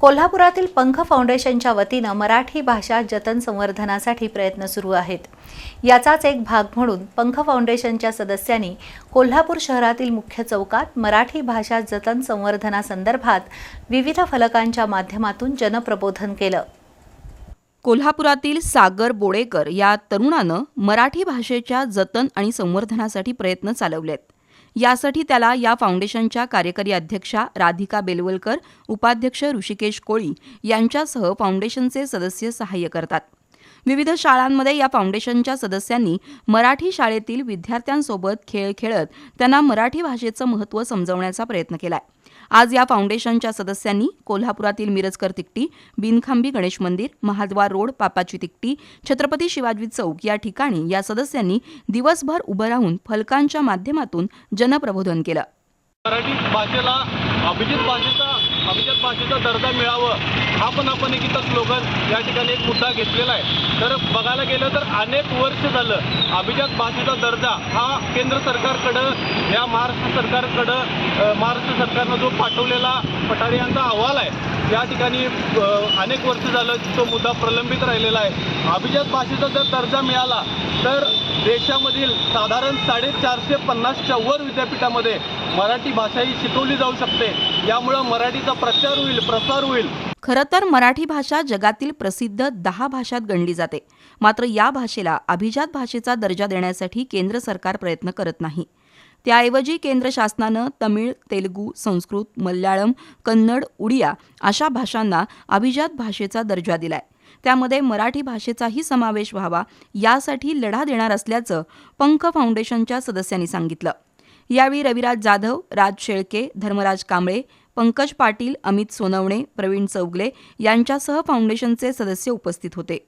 कोल्हापुरातील पंख फाउंडेशनच्या वतीनं मराठी भाषा जतन संवर्धनासाठी प्रयत्न सुरू आहेत. याचाच एक भाग म्हणून पंख फाउंडेशनच्या सदस्यांनी कोल्हापूर शहरातील मुख्य चौकात मराठी भाषा जतन संवर्धनासंदर्भात विविध फलकांच्या माध्यमातून जनप्रबोधन केलं. कोल्हापुरातील सागर बोडेकर या तरुणानं मराठी भाषेच्या जतन आणि संवर्धनासाठी प्रयत्न चालवलेत. यासाठी त्याला या फाउंडेशनच्या कार्यकारी अध्यक्षा राधिका बेलवलकर उपाध्यक्ष ऋषिकेश कोळी यांच्यासह फाउंडेशनचे सदस्य सहाय्य करतात. विविध शाळांमध्ये या फाउंडेशनच्या सदस्यांनी मराठी शाळेतील विद्यार्थ्यांसोबत खेळ खेळत त्यांना मराठी भाषेचं महत्त्व समजवण्याचा प्रयत्न केलाय. आज या फाउंडेशनच्या सदस्यांनी कोल्हापुरातील मिरजकर तिकटी बिनखांबी गणेश मंदिर महाद्वार रोड पापाची तिकटी छत्रपती शिवाजी चौक या ठिकाणी या सदस्यांनी दिवसभर उभं राहून फलकांच्या माध्यमातून जनप्रबोधन केलं. मराठी भाषेला अभिजित भाषेचा अभिजात भाषेचा दर्जा मिळावं हा पण आपण एक इथं स्लोगन या ठिकाणी एक मुद्दा घेतलेला आहे. तर बघायला गेलं तर अनेक वर्ष झालं अभिजात भाषेचा दर्जा हा केंद्र सरकारकडं या महाराष्ट्र सरकारकडं महाराष्ट्र सरकारनं जो पाठवलेला पठारे यांचा अहवाल आहे या ठिकाणी अनेक वर्ष झालं तो मुद्दा प्रलंबित राहिलेला आहे. अभिजात भाषेचा जर दर्जा मिळाला तर देशामधील साधारण साडेचारशे पन्नासच्या वर विद्यापीठामध्ये मराठी भाषा ही शिकवली जाऊ शकते. यामुळं मराठीचा प्रचार होईल प्रसार होईल. खरं तर मराठी भाषा जगातील प्रसिद्ध दहा भाषात गणली जाते. मात्र या भाषेला अभिजात भाषेचा दर्जा देण्यासाठी केंद्र सरकार प्रयत्न करत नाही. त्याऐवजी केंद्र शासनानं तमिळ तेलगू संस्कृत मल्याळम कन्नड उडिया अशा भाषांना अभिजात भाषेचा दर्जा दिलाय. त्यामध्ये मराठी भाषेचाही समावेश व्हावा यासाठी लढा देणार असल्याचं पंख फाउंडेशनच्या सदस्यांनी सांगितलं. यावेळी रविराज जाधव राज शेळके धर्मराज कांबळे पंकज पाटील अमित सोनवणे प्रवीण चौगले यांच्यासह फाउंडेशनचे सदस्य उपस्थित होते.